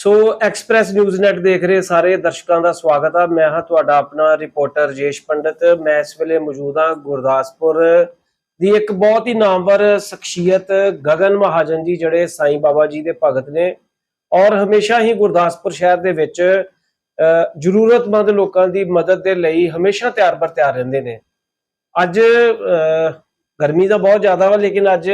ਸੋ express news net ਦੇਖ ਰਹੇ ਸਾਰੇ ਦਰਸ਼ਕਾਂ ਦਾ ਸਵਾਗਤ ਆ। ਮੈਂ ਹਾਂ ਤੁਹਾਡਾ ਆਪਣਾ ਰਿਪੋਰਟਰ ਰਜੇਸ਼ ਪੰਡਤ। ਮੈਂ ਇਸ ਵੇਲੇ ਮੌਜੂਦ ਹਾਂ ਗੁਰਦਾਸਪੁਰ ਦੀ ਇੱਕ ਬਹੁਤ ਹੀ ਨਾਮਵਰ ਸ਼ਖਸੀਅਤ ਗਗਨ ਮਹਾਜਨ ਜੀ, ਜਿਹੜੇ ਸਾਈਂ ਬਾਬਾ ਜੀ ਦੇ ਭਗਤ ਨੇ। ਔਰ ਹਮੇਸ਼ਾ ਹੀ ਗੁਰਦਾਸਪੁਰ ਸ਼ਹਿਰ ਦੇ ਵਿੱਚ ਜ਼ਰੂਰਤਮੰਦ ਲੋਕਾਂ ਦੀ ਮਦਦ ਦੇ ਲਈ ਹਮੇਸ਼ਾ ਤਿਆਰ ਬਰ ਤਿਆਰ ਰਹਿੰਦੇ ਨੇ। ਅੱਜ ਗਰਮੀ ਦਾ ਬਹੁਤ ਜ਼ਿਆਦਾ ਵਾ, ਲੇਕਿਨ ਅੱਜ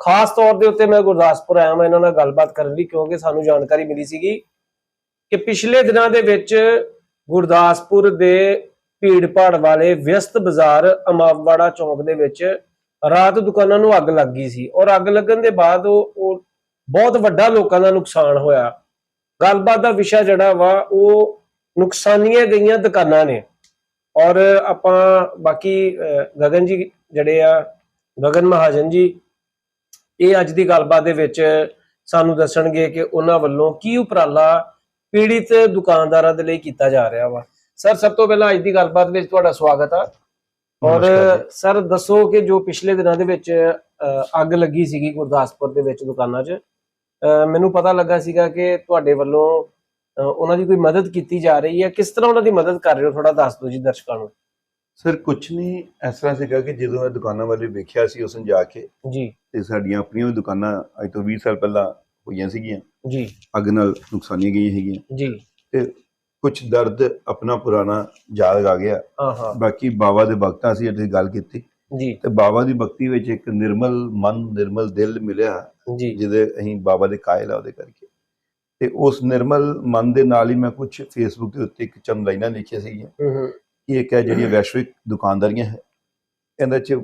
ਖਾਸ ਤੌਰ ਦੇ ਉੱਤੇ ਮੈਂ ਗੁਰਦਾਸਪੁਰ ਆਇਆ ਮੈਂ ਇਹਨਾਂ ਨਾਲ ਗੱਲਬਾਤ ਕਰਨ ਲਈ, ਕਿਉਂਕਿ ਸਾਨੂੰ ਜਾਣਕਾਰੀ ਮਿਲੀ ਸੀਗੀ ਕਿ ਪਿਛਲੇ ਦਿਨਾਂ ਦੇ ਵਿੱਚ ਗੁਰਦਾਸਪੁਰ ਦੇ ਭੀੜ ਭਾੜ ਵਾਲੇ ਵਿਅਸਤ ਬਾਜ਼ਾਰ ਅਮਾਵਵਾੜਾ ਚੌਂਕ ਦੇ ਵਿੱਚ ਰਾਤ ਦੁਕਾਨਾਂ ਨੂੰ ਅੱਗ ਲੱਗ ਗਈ ਸੀ। ਔਰ ਅੱਗ ਲੱਗਣ ਦੇ ਬਾਅਦ ਉਹ ਬਹੁਤ ਵੱਡਾ ਲੋਕਾਂ ਦਾ ਨੁਕਸਾਨ ਹੋਇਆ। ਗੱਲਬਾਤ ਦਾ ਵਿਸ਼ਾ ਜਿਹੜਾ ਵਾ, ਉਹ ਨੁਕਸਾਨੀਆਂ ਗਈਆਂ ਦੁਕਾਨਾਂ ਨੇ। ਔਰ ਆਪਾਂ ਬਾਕੀ ਗਗਨ ਜੀ ਜਿਹੜੇ ਆ, ਗਗਨ ਮਹਾਜਨ ਜੀ ਇਹ ਅੱਜ ਦੀ ਗੱਲਬਾਤ ਦੇ ਵਿੱਚ ਸਾਨੂੰ ਦੱਸਣਗੇ ਕਿ ਉਹਨਾਂ ਵੱਲੋਂ ਕੀ ਉਪਰਾਲਾ ਪੀੜਿਤ ਦੁਕਾਨਦਾਰਾਂ ਦੇ ਲਈ ਕੀਤਾ ਜਾ ਰਿਹਾ ਵਾ। ਸਰ ਸਭ ਤੋਂ ਪਹਿਲਾਂ ਅੱਜ ਦੀ ਗੱਲਬਾਤ ਵਿੱਚ ਤੁਹਾਡਾ ਸਵਾਗਤ ਆ। ਔਰ ਸਰ ਦੱਸੋ ਕਿ ਜੋ ਪਿਛਲੇ ਦਿਨਾਂ ਦੇ ਵਿੱਚ ਅੱਗ ਲੱਗੀ ਸੀਗੀ ਗੁਰਦਾਸਪੁਰ ਦੇ ਵਿੱਚ ਦੁਕਾਨਾਂ 'ਚ ਮੈਨੂੰ ਪਤਾ ਲੱਗਾ ਸੀਗਾ ਕਿ ਤੁਹਾਡੇ ਵੱਲੋਂ ਉਹਨਾਂ ਦੀ ਕੋਈ ਮਦਦ ਕੀਤੀ ਜਾ ਰਹੀ ਹੈ। ਕਿਸ ਤਰ੍ਹਾਂ ਉਹਨਾਂ ਦੀ ਮਦਦ ਕਰ ਰਹੇ ਹੋ? ਥੋੜਾ ਦੱਸ ਦਿਓ ਜੀ ਦਰਸ਼ਕਾਂ ਨੂੰ। ਸਰ ਕੁਛ ਨਹੀਂ ਇਸ ਤਰ੍ਹਾਂ ਸੀਗਾ ਕਿ ਜਦੋਂ ਇਹ ਦੁਕਾਨਾਂ ਵਾਲੇ ਵੇਖਿਆ ਸੀ ਉਸ ਨੂੰ ਜਾ ਕੇ ਜੀ। ਤੇ ਸਾਡੀਆਂ ਆਪਣੀਆਂ ਵੀ ਦੁਕਾਨਾਂ ਅੱਜ ਤੋਂ 20 ਸਾਲ ਪਹਿਲਾਂ ਹੋਈਆਂ ਸੀਗੀਆਂ। ਜੀ। ਅੱਗ ਨਾਲ ਨੁਕਸਾਨੀਆਂ ਗਈਆਂ ਹੈਗੀਆਂ ਜੀ। ਤੇ ਕੁਝ ਦਰਦ ਆਪਣਾ ਪੁਰਾਣਾ ਯਾਦ ਆ ਗਿਆ। ਹਾਂ ਹਾਂ। ਬਾਕੀ ਬਾਬਾ ਦੇ ਭਗਤਾਂ ਸੀ ਜਿਹੜੀ ਗੱਲ ਕੀਤੀ। ਜੀ। ਤੇ ਬਾਬਾ ਦੀ ਭਗਤੀ ਵਿੱਚ ਇੱਕ ਨਿਰਮਲ ਮਨ ਨਿਰਮਲ ਦਿਲ ਮਿਲਿਆ। ਜੀ। ਜਿਹਦੇ ਅਸੀਂ ਬਾਬਾ ਦੇ ਕਾਇਲ ਆ ਉਹਦੇ ਕਰਕੇ। ਤੇ ਉਸ ਨਿਰਮਲ ਮਨ ਦੇ ਨਾਲ ਹੀ ਮੈਂ ਕੁਝ ਫੇਸਬੁੱਕ ਦੇ ਉੱਤੇ ਇੱਕ ਚੰਦ ਲਾਈਨਾਂ ਲਿਖੀਆਂ ਸੀਗੀਆਂ। ਹੂੰ ਹੂੰ। ਇਹ ਇੱਕ ਹੈ ਜਿਹੜੀਆਂ ਵੈਸ਼ਵਿਕ ਦੁਕਾਨਦਾਰੀਆਂ ਹੈ। ਇਹਦੇ ਚ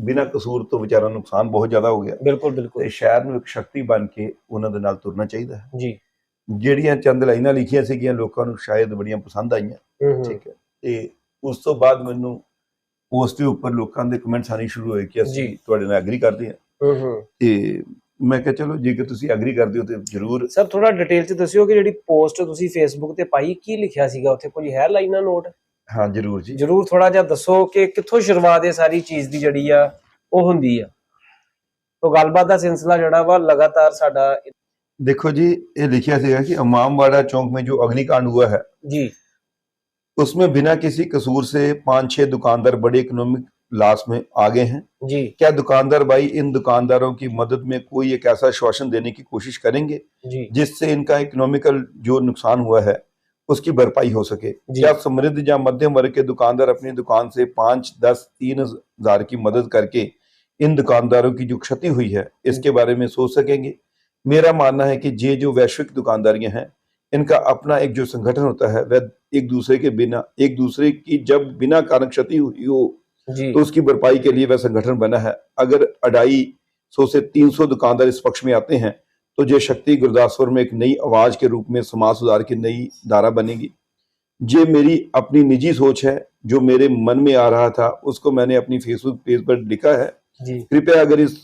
ਬਿਨਾਂ ਕਸੂਰ ਤੋਂ ਵਿਚਾਰਾ ਨੁਕਸਾਨ ਬਹੁਤ ਜ਼ਿਆਦਾ ਹੋ ਗਿਆ। ਬਿਲਕੁਲ ਬਿਲਕੁਲ। ਤੇ ਸ਼ਹਿਰ ਨੂੰ ਇੱਕ ਸ਼ਕਤੀ ਬਣ ਕੇ ਉਹਨਾਂ ਦੇ ਨਾਲ ਤੁਰਨਾ ਚਾਹੀਦਾ ਹੈ। ਜੀ। ਜਿਹੜੀਆਂ ਚੰਦ ਲਾਈਨਾਂ ਲਿਖੀਆਂ ਸੀਗੀਆਂ ਲੋਕਾਂ ਨੂੰ ਸ਼ਾਇਦ ਬੜੀਆਂ ਪਸੰਦ ਆਈਆਂ। ਠੀਕ ਹੈ। ਤੇ ਉਸ ਤੋਂ ਬਾਅਦ ਮੈਨੂੰ ਪੋਸਟ ਦੇ ਉੱਪਰ ਲੋਕਾਂ ਦੇ ਕਮੈਂਟਸ ਆਣੇ ਸ਼ੁਰੂ ਹੋਏ ਕਿ ਅਸੀਂ। ਤੁਹਾਡੇ ਨਾਲ ਐਗਰੀ ਕਰਦੇ ਹਾਂ। ਹੂੰ ਹੂੰ। ਤੇ ਮੈਂ ਕਿਹਾ ਚਲੋ ਜੇਕਰ ਤੁਸੀਂ ਐਗਰੀ ਕਰਦੇ ਹੋ ਤੇ ਜ਼ਰੂਰ ਸਰ ਥੋੜਾ ਡਿਟੇਲ ਚ ਦੱਸਿਓ ਕਿ ਜਿਹੜੀ ਪੋਸਟ ਤੁਸੀਂ ਫੇਸਬੁੱਕ ਤੇ ਪਾਈ ਕੀ ਲਿਖਿਆ ਸੀਗਾ? ਉੱਥੇ ਕੋਈ ਹੈ ਲਾਈਨਾਂ ਨੋਟ ਹਾਂ ਜ਼ਰੂਰ ਜੀ ਜਰੂਰ ਥੋੜਾ ਜਿਹਾ ਦੱਸੋ ਕਿ ਕਿੱਥੋਂ ਸ਼ੁਰੂਆਤ ਇਹ ਸਾਰੀ ਚੀਜ਼ ਦੀ ਜਿਹੜੀ ਆ ਉਹ ਹੁੰਦੀ ਆ ਤੋਂ ਗੱਲਬਾਤ ਦਾ ਸਿਲਸਿਲਾ ਜਿਹੜਾ ਵਾ ਲਗਾਤਾਰ ਸਾਡਾ देखो जी ये लिखा सीगा कि इमामवाड़ा चौक में जो अग्निकांड हुआ है ਜੀ उसमें बिना किसी कसूर से पांच छह दुकानदार बड़े इकोनॉमिक लॉस में आ गए हैं ਜੀ क्या दुकानदार भाई इन दुकानदारों की मदद में कोई एक ऐसा श्वासन देने की कोशिश करेंगे ਜੀ जिससे इनका इकोनॉमिकल जो नुकसान हुआ है उसकी भरपाई हो सके। या समृद्ध या मध्यम वर्ग के दुकानदार अपनी दुकान से पाँच दस तीन हज़ार की मदद करके इन दुकानदारों की जो क्षति हुई है इसके बारे में सोच सकेंगे। मेरा मानना है कि ये जो वैश्विक दुकानदारियाँ हैं इनका अपना एक जो संगठन होता है वह एक दूसरे के बिना एक दूसरे की जब बिना कारण क्षति हुई हो तो उसकी भरपाई के लिए वह संगठन बना है। अगर अढ़ाई सौ से तीन सौ दुकानदार इस पक्ष में आते हैं तो जय शक्ति गुरदासपुर में एक नई आवाज़ के रूप में समाज सुधार की नई धारा बनेगी। ये मेरी अपनी निजी सोच है जो मेरे मन में आ रहा था उसको मैंने अपनी फेसबुक पेज पर लिखा है। कृपया अगर इस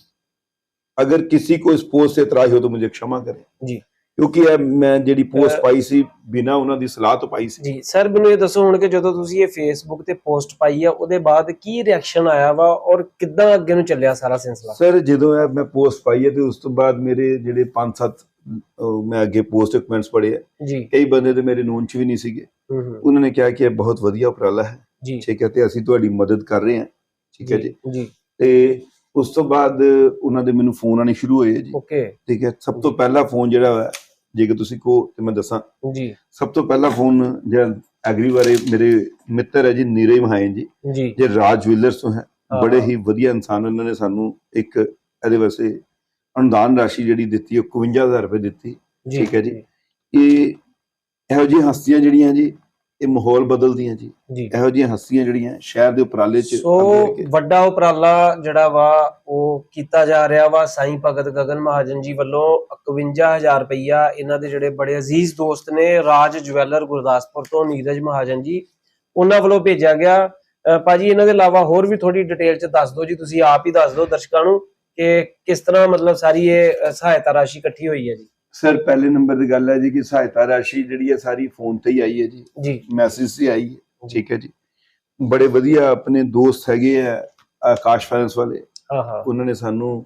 अगर किसी को इस पोस्ट से इतराज हो तो मुझे क्षमा करें। जी। ਕਿਉਂਕਿ ਇਹ ਮੈਂ ਜਿਹੜੀ ਪੋਸਟ ਪਾਈ ਸੀ ਬਿਨਾ ਉਹਨਾਂ ਦੀ ਸਲਾਹ ਤੋਂ ਪਾਈ ਸੀ। ਜੀ ਸਰ ਮੈਨੂੰ ਇਹ ਦੱਸੋ ਹੁਣ ਕਿ ਜਦੋਂ ਤੁਸੀਂ ਇਹ ਫੇਸਬੁੱਕ ਤੇ ਪੋਸਟ ਪਾਈ ਆ ਉਹਦੇ ਬਾਅਦ ਕੀ ਰਿਐਕਸ਼ਨ ਆਇਆ ਵਾ ਔਰ ਕਿੱਦਾਂ ਅੱਗੇ ਨੂੰ ਚੱਲਿਆ ਸਾਰਾ ਸਿਲਸਿਲਾ? ਸਰ ਜਦੋਂ ਇਹ ਮੈਂ ਪੋਸਟ ਪਾਈ ਹੈ ਤੇ ਉਸ ਤੋਂ ਬਾਅਦ ਮੇਰੇ ਜਿਹੜੇ 5-7 ਮੈਂ ਅੱਗੇ ਪੋਸਟ ਕਮੈਂਟਸ ਪੜ੍ਹੇ ਆ। ਜੀ। ਕਈ ਬੰਦੇ ਤੇ ਮੇਰੇ ਨੂਨ ਚ ਵੀ ਨਹੀਂ ਸੀਗੇ। ਉਹਨਾਂ ਨੇ ਕਿਹਾ ਕਿ ਇਹ ਬਹੁਤ ਵਧੀਆ ਉਪਰਾਲਾ ਹੈ। ਠੀਕ ਹੈ ਤੇ ਅਸੀਂ ਤੁਹਾਡੀ ਮਦਦ ਕਰ ਰਹੇ ਹਾਂ। ਠੀਕ ਹੈ ਜੀ। ਤੇ ਉਸ ਤੋਂ ਬਾਅਦ ਉਹਨਾਂ ਦੇ ਮੈਨੂੰ ਫੋਨ ਆਣੇ ਸ਼ੁਰੂ ਹੋਏ ਜੀ। ਓਕੇ ਠੀਕ ਹੈ ਸਭ ਤੋਂ ਪਹਿਲਾ ਫੋਨ ਜਿਹੜਾ ਹੈ ਜੇਕਰ ਤੁਸੀਂ ਕਹੋ ਤੇ ਮੈਂ ਦੱਸਾਂ। ਜੀ। ਸਭ ਤੋਂ ਪਹਿਲਾ ਫੋਨ ਜਿਹੜਾ ਐਗਰੀ ਬਾਰੇ ਮੇਰੇ ਮਿੱਤਰ ਹੈ ਜੀ ਨੀਰੇ ਮਹਾਇਨ ਜੀ। ਜੀ। ਰਾਜ ਜੁਐਲਰਸ ਤੋਂ ਹੈ। ਬੜੇ ਹੀ ਵਧੀਆ ਇਨਸਾਨ ਉਹਨਾਂ ਨੇ ਸਾਨੂੰ ਇੱਕ ਇਹਦੇ ਵਾਸਤੇ ਅਨੁਦਾਨ ਰਾਸ਼ੀ ਜਿਹੜੀ ਦਿੱਤੀ ਉਹ 51000 ਰੁਪਏ ਦਿੱਤੀ। ਠੀਕ ਹੈ ਜੀ। ਇਹ ਇਹੋ ਜਿਹੀਆਂ ਹਸਤੀਆਂ ਜਿਹੜੀਆਂ ਜੀ ਇਹ ਮਾਹੌਲ ਬਦਲਦੀਆਂ ਜੀ। ਇਹੋ ਜਿਹੀਆਂ ਹਸਤੀਆਂ ਜਿਹੜੀਆਂ ਸ਼ਹਿਰ ਦੇ ਉਪਰਾਲੇ ਚ ਸੋ ਵੱਡਾ ਉਪਰਾਲਾ ਜਿਹੜਾ ਵਾ ਉਹ ਕੀਤਾ ਜਾ ਰਿਹਾ ਵਾ ਸਾਈਂ ਭਗਤ ਗਗਨ ਮਹਾਜਨ ਜੀ ਵੱਲੋਂ 51000 ਰੁਪਈਆ। ਇਹਨਾਂ ਦੇ ਜਿਹੜੇ ਬੜੇ ਅਜ਼ੀਜ਼ ਦੋਸਤ ਨੇ ਰਾਜ ਜਵੈਲਰ ਗੁਰਦਾਸਪੁਰ ਤੋਂ ਨੀਰਜ ਮਹਾਜਨ ਜੀ ਉਹਨਾਂ ਵੱਲੋਂ ਭੇਜਿਆ ਗਿਆ। ਭਾਜੀ ਇਹਨਾਂ ਦੇ ਇਲਾਵਾ ਹੋਰ ਵੀ ਥੋੜੀ ਡਿਟੇਲ ਚ ਦੱਸ ਦਿਓ ਜੀ ਤੁਸੀਂ ਆਪ ਹੀ ਦੱਸ ਦਿਓ ਦਰਸ਼ਕਾਂ ਨੂੰ ਕਿ ਕਿਸ ਤਰ੍ਹਾਂ ਮਤਲਬ ਸਾਰੀ ਇਹ ਸਹਾਇਤਾ ਰਾਸ਼ੀ ਇਕੱਠੀ ਹੋਈ ਹੈ ਜੀ। ਸਰ ਪਹਿਲੇ ਨੰਬਰ ਦੀ ਗੱਲ ਹੈ ਜੀ ਕਿ ਸਹਾਇਤਾ ਰਾਸ਼ੀ ਜਿਹੜੀ ਹੈ ਸਾਰੀ ਫੋਨ ਤੇ ਹੀ ਆਈ ਹੈ ਜੀ। ਜੀ। ਮੈਸੇਜ ਤੇ ਆਈ ਹੈ। ਠੀਕ ਹੈ ਜੀ। ਬੜੇ ਵਧੀਆ ਆਪਣੇ ਦੋਸਤ ਹੈਗੇ ਆ ਆਕਾਸ਼ ਫਾਈਨੈਂਸ ਵਾਲੇ। ਹਾਂ ਹਾਂ। ਉਹਨਾਂ ਨੇ ਸਾਨੂੰ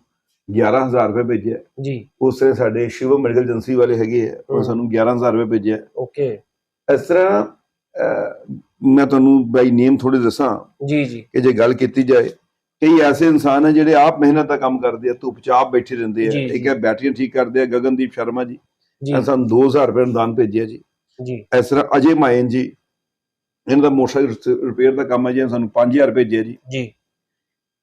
11000 ਰੁਪਏ ਭੇਜਿਆ ਜੀ। ਉਸ ਤਰ੍ਹਾਂ ਸਾਡੇ ਸ਼ਿਵਮ ਮੈਡੀਕਲ ਏਜੰਸੀ ਵਾਲੇ ਹੈਗੇ ਆ ਉਹ। ਸਾਨੂੰ 11000 ਰੁਪਏ ਭੇਜਿਆ ਓਕੇ। ਇਸ ਤਰ੍ਹਾਂ ਮੈਂ ਤੁਹਾਨੂੰ ਬਾਈ ਨੇਮ ਥੋੜੇ ਦੱਸਾਂ। ਜੀ ਜੀ। ਕਿ ਜੇ ਗੱਲ ਕੀਤੀ ਜਾਏ ਕਈ ਐਸੇ ਇਨਸਾਨ ਹੈ ਜਿਹੜੇ ਆਪ ਮਿਹਨਤ ਦਾ ਕੰਮ ਕਰਦੇ ਆ ਧੁੱਪ ਚਾਪ ਬੈਠੇ ਰਹਿੰਦੇ ਆ। ਜੀ। ਹੈ ਬੈਟਰੀਆਂ ਠੀਕ ਕਰਦੇ ਆ ਗਗਨਦੀਪ ਸ਼ਰਮਾ ਜੀ। ਸਾਨੂੰ 2000 ਰੁਪਏ ਅਨੁਦਾਨ ਭੇਜਿਆ ਜੀ। ਜੀ। ਇਸ ਤਰ੍ਹਾਂ ਅਜੇ ਮਾਇਨ ਜੀ ਇਹਨਾਂ ਦਾ ਮੋਟਰਸਾਈਕਲ ਰਿਪੇਅਰ ਦਾ ਕੰਮ ਹੈ ਜੀ ਸਾਨੂੰ 5000 ਭੇਜਿਆ ਜੀ। ਜੀ।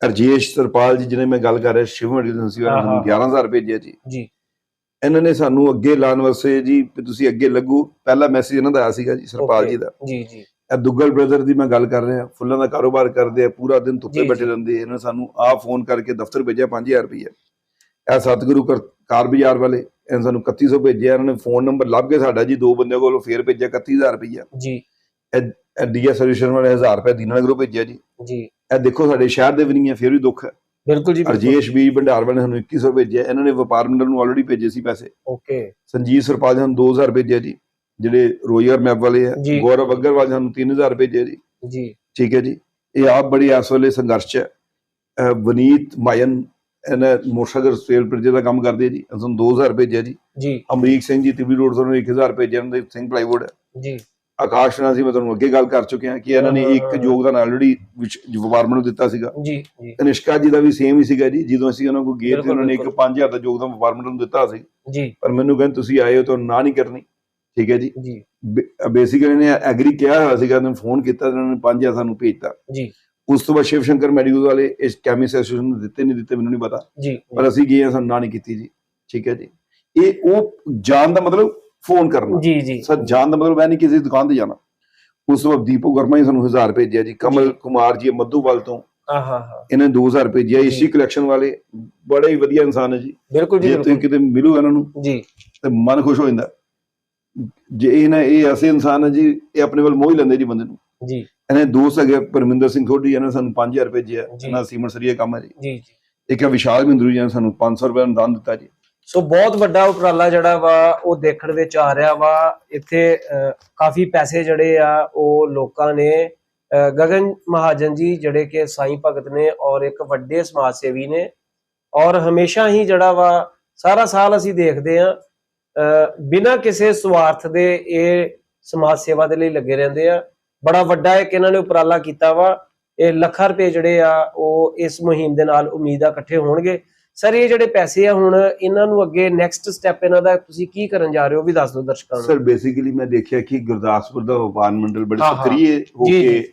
ਰਜੇਸ਼ ਸਰਪਾਲ ਜੀ ਜਿਹਨੇ ਮੈਂ ਗੱਲ ਕਰ ਰਿਹਾ ਸ਼ਿਵ ਮੈਡੀਕਲ ਏਜੰਸੀ ਵਾਲਿਆਂ ਨੇ ਹਾਂ, ਸਾਨੂੰ 11000 ਭੇਜਿਆ ਜੀ। ਜੀ। ਇਹਨਾਂ ਨੇ ਸਾਨੂੰ ਅੱਗੇ ਲਾਉਣ ਵਾਸਤੇ ਜੀ ਤੁਸੀਂ ਅੱਗੇ ਲੱਗੋ। ਪਹਿਲਾ ਮੈਸੇਜ ਇਹਨਾਂ ਦਾ ਆਇਆ ਸੀਗਾ ਜੀ ਸਰਪਾਲ ਜੀ ਦਾ। ਜੀ ਜੀ। ਇਹ ਦੁੱਗਲ ਬ੍ਰਦਰ ਦੀ ਮੈਂ ਗੱਲ ਕਰ ਰਿਹਾ ਫੁੱਲਾਂ ਦਾ ਕਾਰੋਬਾਰ ਕਰਦੇ ਆ ਪੂਰਾ ਦਿਨ ਧੁੱਪੇ ਬੈਠੇ। ਰਹਿੰਦੇ ਇਹਨਾਂ ਨੇ ਸਾਨੂੰ ਆਹ ਫੋਨ ਕਰਕੇ ਦਫ਼ਤਰ ਭੇਜਿਆ 5000 ਰੁਪਏ ਇਹ ਸਤਿਗੁਰੂ ਕਰ- ਕਾਰ ਬਾਜ਼ਾਰ ਵਾਲੇ ਇਹਨਾਂ ਸਾਨੂੰ 3100 ਭੇਜਿਆ ਇਹਨਾਂ ਨੇ ਫੋਨ ਨੰਬਰ ਲੱਭ ਕੇ ਸਾਡਾ ਜੀ ਦੋ ਬੰਦਿਆਂ ਕੋਲੋਂ ਫੇਰ ਭੇਜਿਆ 31000 ਰੁਪਏ ਜੀ। ਇਹ ਡੀਐਸ ਸੋਲੂਸ਼ਨ ਵਾਲੇ 1000 ਰੁਪਏ ਦੀਨਾ ਨਗਰੋਂ ਭੇਜਿਆ ਜੀ। ਜੀ। ਇਹ ਦੇਖੋ ਸਾਡੇ ਸ਼ਹਿਰ ਦੇ ਵੀ ਨਹੀਂ ਹੈ ਫਿਰ ਵੀ ਦੁੱਖ ਹੈ। ਬਿਲਕੁਲ ਜੀ। ਰਜੇਸ਼ ਬੀਜ ਭੰਡਾਰ ਵਾਲੇ ਸਾਨੂੰ 2100 ਭੇਜਿਆ ਇਹਨਾਂ ਨੇ ਵਪਾਰ ਮੰਡਲ ਨੂੰ ਆਲਰੇਡੀ ਭੇਜੇ ਸੀ ਪੈਸੇ। ਓਕੇ ਸੰਜੀਵ ਸਰਪਾਲ ਨੂੰ 2000 ਭੇਜਿਆ ਜੀ। ਜਿਹੜੇ ਰੋਜ਼ਗਾਰ ਮੈਪ ਵਾਲੇ ਆ ਜੀ। ਗੌਰਵ ਅਗਰਵਾਲ ਜੀ ਨੂੰ 3000 ਭੇਜਿਆ ਜੀ ਜੀ। ਠੀਕ ਹੈ ਜੀ। ਇਹ ਆਪ ਬੜੀ ਇਸ ਵੇਲੇ ਸੰਘਰਸ਼ 'ਚ ਹੈ ਅਹ ਵਨੀਤ ਮਾਇਨ ਇਹਨਾਂ ਮੋਟਰਸਾਈਕਲ ਸੇਲ ਪ੍ਰਜੇ ਦਾ ਕੰਮ ਕਰਦੇ ਜੀ ਸਾਨੂੰ 2000 ਭੇਜਿਆ ਜੀ। ਜੀ। ਅਮਰੀਕ ਸਿੰਘ ਜੀ ਤਿਵੀ ਰੋਡ ਤੋਂ 1000 ਭੇਜਿਆ ਉਹਨਾਂ ਦੇ ਸਿੰਘ ਪਲਾਈਵੁੱਡ ਜੀ। ਆਕਾਸ਼ ਨਾਲ ਸੀ ਮੈਂ ਤੁਹਾਨੂੰ ਅੱਗੇ ਗੱਲ ਕਰ ਚੁੱਕਿਆ ਕਿ ਇਹਨਾਂ ਨੇ ਇੱਕ। ਯੋਗਦਾਨ ਆਲਰੇਡੀ ਵਪਾਰ ਨੂੰ ਦਿੱਤਾ ਸੀਗਾ। ਜੀ ਜੀ। ਕਨਿਸ਼ਕਾ ਜੀ ਦਾ ਵੀ ਸੇਮ ਹੀ ਸੀਗਾ ਜੀ ਜਦੋਂ ਅਸੀਂ ਉਹਨਾਂ ਕੋਲ ਗਏ ਤੇ ਬਿਲਕੁਲ, ਉਹਨਾਂ ਨੇ ਇੱਕ ਬਿਲਕੁਲ। 5000 ਦਾ ਯੋਗਦਾਨ ਵਪਾਰ ਮੰਡਲ ਨੂੰ ਦਿੱਤਾ ਸੀ। ਜੀ। ਪਰ ਮੈਨੂੰ ਕਹਿੰਦੇ ਤੁਸੀਂ ਆਏ ਹੋ ਤਾਂ ਨਾ ਨਹੀਂ ਕਰਨੀ। ਠੀਕ ਹੈ ਜੀ। ਜੀ। ਬੇਸਿਕਲੀ ਨੇ ਐਗਰੀ ਕਿਹਾ ਹੋਇਆ ਸੀਗਾ ਉਹਨਾਂ ਫੋਨ ਕੀਤਾ ਤੇ ਉਹਨਾਂ ਨੇ 5000 ਸਾਨੂੰ ਭੇਜਤਾ। ਜੀ। ਉਸ ਤੋਂ ਬਾਅਦ ਸ਼ਿਵ ਸ਼ੰਕਰ ਮੈਡੀਕਲ ਵਾਲੇ ਇਸ ਕੈਮਿਸ ਐਸੋਸੀਏਸ਼ਨ ਨੂੰ ਦਿੱਤੇ ਨਹੀਂ ਦਿੱਤੇ ਮੈਨੂੰ ਨਹੀਂ ਪਤਾ। ਜੀ। ਪਰ ਅਸੀਂ ਗਏ ਸਾਨੂੰ ਨਾ ਨਹੀਂ ਕੀਤੀ ਜੀ। ਠੀਕ ਹੈ ਜੀ। ਇਹ ਉਹ ਜਾਣ ਦਾ ਮਤਲਬ ਫੋਨ ਕਰਨਾ। ਜੀ ਜੀ। ਸਰ ਜਾਣ ਦਾ ਮਤਲਬ ਇਹ ਨਹੀਂ ਕਿਸੇ ਦੁਕਾਨ ਤੇ ਜਾਣਾ। ਉਸ ਤੋਂ ਬਾਅਦ ਦੀਪਕ ਵਰਮਾ ਜੀ ਸਾਨੂੰ 1000 ਭੇਜਿਆ ਜੀ। ਕਮਲ। ਕੁਮਾਰ ਜੀ ਮੱਧੂਵਾਲ ਤੋਂ। ਹਾਂ ਹਾਂ ਹਾਂ। ਇਹਨਾਂ ਨੇ 2000 ਭੇਜਿਆ। ਏਸੀ। ਕਲੈਕਸ਼ਨ ਵਾਲੇ ਬੜੇ ਹੀ ਵਧੀਆ ਇਨਸਾਨ ਹੈ ਜੀ। ਬਿਲਕੁਲ ਜੀ ਜੇ ਤੁਸੀਂ ਕਿਤੇ ਮਿਲੂਗਾ ਇਹਨਾਂ ਨੂੰ ਜੀ। ਤੇ ਮਨ ਖੁਸ਼ ਹੋ ਜਾਂਦਾ। ਜੇ ਇਹ ਨਾ ਇਹ ਐਸੇ ਇਨਸਾਨ ਹੈ ਜੀ ਇਹ ਆਪਣੇ ਵੱਲ ਮੋਹ ਹੀ ਲੈਂਦੇ ਜੀ ਬੰਦੇ ਨੂੰ। ਜੀ। ਇਹਨੇ ਦੋਸਤ ਹੈਗੇ ਪਰਮਿੰਦਰ ਸਿੰਘ ਥੋੜੀ ਇਹਨਾਂ ਸਾਨੂੰ 5000 ਭੇਜਿਆ ਜੀ। ਇਹਨਾਂ ਸੀਮਨ ਸਰੀਆ ਕੰਮ ਹੈ ਜੀ। ਜੀ ਇੱਕ ਹੈ ਵਿਸ਼ਾਲ ਬਿੰਦਰੂ ਜੀ ਨੇ ਸਾਨੂੰ 500 ਰੁਪਏ ਅਨੁਦਾਨ ਦਿੱਤਾ ਜੀ। ਸੋ ਬਹੁਤ ਵੱਡਾ ਉਪਰਾਲਾ ਜਿਹੜਾ ਵਾ ਉਹ ਦੇਖਣ ਵਿੱਚ ਆ ਰਿਹਾ ਵਾ। ਇੱਥੇ ਕਾਫੀ ਪੈਸੇ ਜਿਹੜੇ ਆ ਉਹ ਲੋਕਾਂ ਨੇ ਗਗਨ ਮਹਾਜਨ ਜੀ ਜਿਹੜੇ ਕਿ ਸਾਈਂ ਭਗਤ ਨੇ ਔਰ ਇੱਕ ਵੱਡੇ ਸਮਾਜ ਸੇਵੀ ਨੇ। ਔਰ ਹਮੇਸ਼ਾ ਹੀ ਜਿਹੜਾ ਵਾ ਸਾਰਾ ਸਾਲ ਅਸੀਂ ਦੇਖਦੇ ਆ ਬਿਨਾਂ ਕਿਸੇ ਸਵਾਰਥ ਦੇ ਇਹ ਸਮਾਜ ਸੇਵਾ ਦੇ ਲਈ ਲੱਗੇ ਰਹਿੰਦੇ ਆ। ਬੜਾ ਵੱਡਾ ਇੱਕ ਇਹਨਾਂ ਨੇ ਉਪਰਾਲਾ ਕੀਤਾ ਵਾ। ਇਹ ਲੱਖਾਂ ਰੁਪਏ ਜਿਹੜੇ ਆ ਉਹ ਇਸ ਮੁਹਿੰਮ ਦੇ ਨਾਲ ਉਮੀਦ ਆ ਇਕੱਠੇ ਹੋਣਗੇ। ਸਰ ਇਹ ਜਿਹੜੇ ਪੈਸੇ ਆ ਹੁਣ ਇਹਨਾਂ ਨੂੰ ਅੱਗੇ ਨੈਕਸਟ ਸਟੈਪ ਇਹਨਾਂ ਦਾ ਤੁਸੀਂ ਕੀ ਕਰਨ ਜਾ ਰਹੇ ਹੋ ਵੀ ਦੱਸ ਦਿਓ ਦਰਸ਼ਕਾਂ ਨੂੰ? ਸਰ ਬੇਸਿਕਲੀ ਮੈਂ ਦੇਖਿਆ ਕਿ ਗੁਰਦਾਸਪੁਰ ਦਾ ਵਪਾਰ ਮੰਡਲ ਬੜੇ। ਸਕਰੀਏ ਹੋ ਕੇ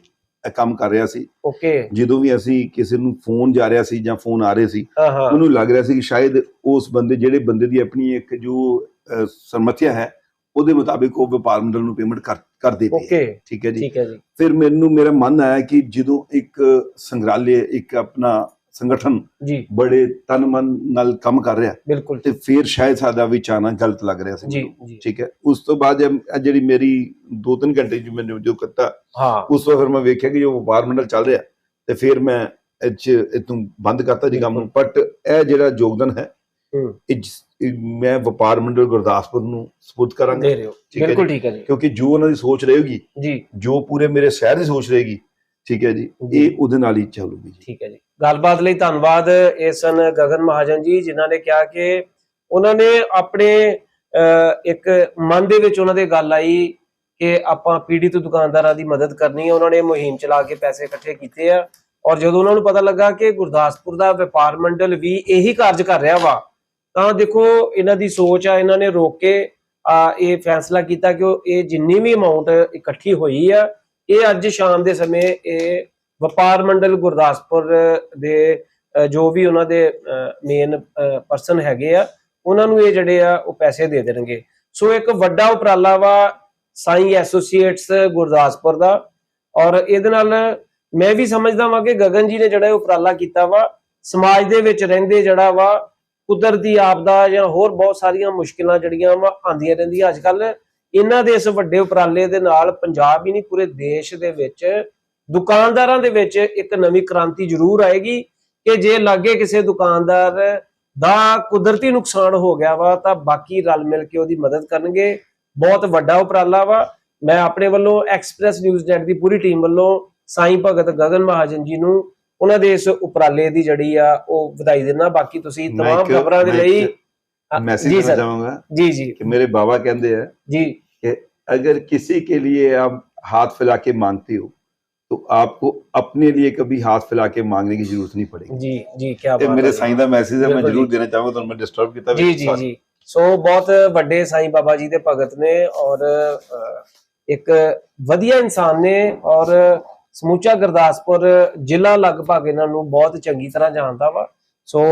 ਕੰਮ ਕਰ ਰਿਹਾ ਸੀ। ਓਕੇ ਜਦੋਂ ਵੀ ਅਸੀਂ ਕਿਸੇ ਨੂੰ ਫੋਨ ਜਾ ਰਿਹਾ ਸੀ ਜਾਂ ਫੋਨ ਆ ਰਹੇ ਸੀ ਉਹਨੂੰ ਲੱਗ ਰਿਹਾ ਸੀ ਕਿ ਸ਼ਾਇਦ ਉਸ ਬੰਦੇ ਜਿਹੜੇ ਬੰਦੇ ਦੀ ਆਪਣੀ ਇੱਕ ਜੋ ਸਮੱਸਿਆ ਹੈ ਉਹਦੇ ਮੁਤਾਬਿਕ ਉਹ ਵਪਾਰ ਮੰਡਲ ਨੂੰ ਪੇਮੈਂਟ ਕਰ ਕਰਦੇ ਪਏ ਠੀਕ ਹੈ ਜੀ? ਫਿਰ ਮੈਨੂੰ ਮੇਰਾ ਮਨ ਆਇਆ ਕਿ ਜਦੋਂ ਇੱਕ ਸੰਗ੍ਰਹਾਲय ਇੱਕ ਆਪਣਾ ਸੰਗਠਨ ਜੀ। ਬੜੇ ਤਨ ਮਨ ਨਾਲ ਕੰਮ ਕਰ ਰਿਹਾ ਬਿਲਕੁਲ। ਤੇ ਫਿਰ ਸ਼ਾਇਦ ਸਾਡਾ ਵਿਚਾਰਨਾ ਗਲਤ ਲੱਗ ਰਿਹਾ ਸੀ ਠੀਕ ਹੈ? ਉਸ ਤੋਂ ਬਾਅਦ ਜਿਹੜੀ ਮੇਰੀ 2-3 ਘੰਟੇ ਜੋ ਮੈਨੂੰ ਜੋ ਕੀਤਾ ਹਾਂ। ਉਸ ਤੋਂ ਫਿਰ ਮੈਂ ਵੇਖਿਆ ਕਿ ਜੋ ਵਪਾਰ ਮੰਡਲ ਚੱਲ ਰਿਹਾ ਤੇ ਫਿਰ ਮੈਂ ਇਹ ਇਤੋਂ ਬੰਦ ਕਰਤਾ ਜੀ ਕੰਮ ਨੂੰ। ਬਟ ਇਹ ਜਿਹੜਾ ਯੋਗਦਾਨ ਹੈ ਮੈਂ ਵਪਾਰ ਮੰਡਲ ਗੁਰਦਾਸਪੁਰ ਨੂੰ ਸਪੁੱਤ ਕਰਾਂਗਾ। ਦੇ ਰਹੇ ਹੋ। ਠੀਕ ਹੈ ਬਿਲਕੁਲ ਜੀ। ਠੀਕ ਹੈ ਜੀ। ਕਿਉਂਕਿ ਜੋ ਉਹਨਾਂ ਦੀ ਸੋਚ ਰਹੇਗੀ ਜੀ। ਜੋ ਪੂਰੇ ਮੇਰੇ ਸ਼ਹਿਰ ਦੀ ਸੋਚ ਰਹੇਗੀ ਠੀਕ ਹੈ ਜੀ। ਇਹ ਉਹਦੇ ਨਾਲ ਹੀ ਚੱਲੂਗੀ ਠੀਕ ਹੈ ਜੀ। ਗੱਲਬਾਤ ਲਈ ਧੰਨਵਾਦ ਇਹ ਸਨ ਗਗਨ ਮਹਾਜਨ ਜੀ ਜਿਨ੍ਹਾਂ ਨੇ ਕਿਹਾ ਕਿ ਉਹਨਾਂ ਨੇ ਆਪਣੇ ਇੱਕ ਮਨ ਦੇ ਵਿੱਚ ਉਹਨਾਂ ਦੇ ਗੱਲ ਆਈ ਕਿ ਆਪਾਂ ਪੀੜਿਤ ਦੁਕਾਨਦਾਰਾਂ ਦੀ ਮਦਦ ਕਰਨੀ ਹੈ। ਉਹਨਾਂ ਨੇ ਮੁਹਿੰਮ ਚਲਾ ਕੇ ਪੈਸੇ ਇਕੱਠੇ ਕੀਤੇ ਆ। ਔਰ ਜਦੋਂ ਉਹਨਾਂ ਨੂੰ ਪਤਾ ਲੱਗਾ ਕਿ ਗੁਰਦਾਸਪੁਰ ਦਾ ਵਪਾਰ ਮੰਡਲ ਵੀ ਇਹੀ ਕਾਰਜ ਕਰ ਰਿਹਾ ਵਾ ਤਾਂ ਦੇਖੋ, ਇਹਨਾਂ ਦੀ ਸੋਚ ਆ, ਇਹਨਾਂ ਨੇ ਰੋਕ ਕੇ ਇਹ ਫੈਸਲਾ ਕੀਤਾ ਕਿ ਇਹ ਜਿੰਨੀ ਵੀ ਅਮਾਉਂਟ ਇਕੱਠੀ ਹੋਈ ਆ, ਇਹ ਅੱਜ ਸ਼ਾਮ ਦੇ ਸਮੇਂ ਇਹ ਵਪਾਰ ਮੰਡਲ ਗੁਰਦਾਸਪੁਰ ਦੇ ਜੋ ਵੀ ਉਹਨਾਂ ਦੇ ਮੇਨ ਪਰਸਨ ਹੈਗੇ ਆ, ਉਹਨਾਂ ਨੂੰ ਇਹ ਜਿਹੜੇ ਆ, ਉਹ ਪੈਸੇ ਦੇ ਦੇਣਗੇ। ਸੋ ਇੱਕ ਵੱਡਾ ਉਪਰਾਲਾ ਵਾ ਸਾਈ ਐਸੋਸੀਏਟਸ ਗੁਰਦਾਸਪੁਰ ਦਾ ਔਰ ਇਹਦੇ ਨਾਲ ਮੈਂ ਵੀ ਸਮਝਦਾ ਵਾਂ ਕਿ ਗਗਨ ਜੀ ਨੇ ਜਿਹੜਾ ਇਹ ਉਪਰਾਲਾ ਕੀਤਾ ਵਾ, ਸਮਾਜ ਦੇ ਵਿੱਚ ਰਹਿੰਦੇ ਜਿਹੜਾ ਵਾ ਕੁਦਰਤੀ ਆਪਦਾ ਜਾਂ ਹੋਰ ਬਹੁਤ ਸਾਰੀਆਂ ਮੁਸ਼ਕਿਲਾਂ ਜਿਹੜੀਆਂ ਵਾ ਆਉਂਦੀਆਂ ਰਹਿੰਦੀਆਂ। ਅੱਜ ਕੱਲ ਇਹਨਾਂ ਦੇ ਇਸ ਵੱਡੇ ਉਪਰਾਲੇ ਦੇ ਨਾਲ ਪੰਜਾਬ ਹੀ ਨਹੀਂ, ਪੂਰੇ ਦੇਸ਼ ਦੇ ਵਿੱਚ, ਦੁਕਾਨਦਾਰਾਂ ਦੇ ਵਿੱਚ ਇੱਕ ਨਵੀਂ ਕ੍ਰਾਂਤੀ ਜ਼ਰੂਰ ਆਏਗੀ ਕਿ ਜੇ ਲਾਗੇ ਕਿਸੇ ਦੁਕਾਨਦਾਰ ਦਾ ਕੁਦਰਤੀ ਨੁਕਸਾਨ ਹੋ ਗਿਆ ਵਾ, ਤਾਂ ਬਾਕੀ ਰਲ ਮਿਲ ਕੇ ਉਹਦੀ ਮਦਦ ਕਰਨਗੇ। ਬਹੁਤ ਵੱਡਾ ਉਪਰਾਲਾ ਵਾ। ਮੈਂ ਆਪਣੇ ਵੱਲੋਂ ਐਕਸਪ੍ਰੈਸ ਨਿਊਜ਼ ਨੈਟ ਦੀ ਪੂਰੀ ਟੀਮ ਵੱਲੋਂ ਸਾਈਂ ਭਗਤ ਗਗਨ ਮਹਾਜਨ ਜੀ ਨੂੰ ਉਹਨਾਂ ਦੇ ਇਸ ਉਪਰਾਲੇ ਦੀ ਜਿਹੜੀ ਆ ਉਹ ਵਧਾਈ ਦੇਣਾ ਬਾਕੀ ਤੁਸੀਂ ਮੈਂ तमाम ਇੱਕ- ਖਬਰਾਂ ਦੇ ਮੈਂ ਲਈ ਇੱਕ ਹਾਂ, मैसेज जी देना सर चाहूंगा जी जी कि मेरे बाबा कहते हैं जी कि अगर किसी के लिए आप हाथ फैला के मांगते हो तो आपको अपने लिए कभी हाथ फैला के मांगने की जरूरत नहीं पड़ेगी जी जी क्या ये बात मेरे है साईं ਦਾ ਮੈਸੇਜ ਹੈ ਮੈਂ बिल्कुल ਜ਼ਰੂਰ जी। ਦੇਣਾ ਚਾਹਾਂਗਾ ਤੁਹਾਨੂੰ ਮੈਂ ਡਿਸਟਰਬ ਕੀਤਾ ਜੀ ਵਿੱਚ ਜੀ ਸਾਰਾ। ਜੀ ਸੋ ਬਹੁਤ ਵੱਡੇ ਸਾਈਂ ਬਾਬਾ ਜੀ ਦੇ ਭਗਤ ਨੇ ਔਰ ਅਹ, ਇੱਕ ਵਧੀਆ ਇਨਸਾਨ ਨੇ ਔਰ ਸਮੁੱਚਾ ਗੁਰਦਾਸਪੁਰ ਜ਼ਿਲ੍ਹਾ ਲਗਭਗ ਇਹਨਾਂ ਨੂੰ ਬਹੁਤ ਚੰਗੀ ਤਰ੍ਹਾਂ ਜਾਣਦਾ ਵਾ। ਸੋ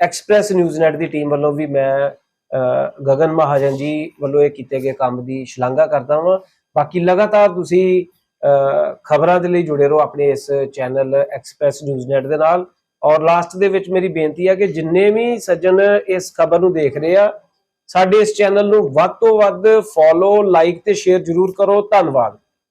ਐਕਸਪ੍ਰੈਸ ਨਿਊਜ਼ ਨੈਟ ਦੀ ਟੀਮ ਵੱਲੋਂ ਵੀ ਮੈਂ ਗਗਨ ਮਹਾਜਨ ਜੀ ਵੱਲੋਂ ਇਹ ਕੀਤੇ ਗਏ ਕੰਮ ਦੀ ਸ਼ਲਾਘਾ ਕਰਦਾ ਹਾਂ ਬਾਕੀ ਲਗਾਤਾਰ ਤੁਸੀਂ ਖਬਰਾਂ ਦੇ ਲਈ ਜੁੜੇ ਰਹੋ ਆਪਣੇ ਇਸ ਚੈਨਲ ਐਕਸਪ੍ਰੈਸ ਨਿਊਜ਼ ਨੈਟ ਦੇ ਨਾਲ। ਔਰ ਲਾਸਟ ਦੇ ਵਿੱਚ ਮੇਰੀ ਬੇਨਤੀ ਹੈ ਕਿ ਜਿੰਨੇ ਵੀ ਸੱਜਣ ਇਸ ਖਬਰ ਨੂੰ ਦੇਖ ਰਹੇ ਆ, ਸਾਡੇ ਇਸ ਚੈਨਲ ਨੂੰ ਵੱਧ ਤੋਂ ਵੱਧ ਫੋਲੋ ਲਾਈਕ ਤੇ ਸ਼ੇਅਰ ਜ਼ਰੂਰ ਕਰੋ। ਧੰਨਵਾਦ।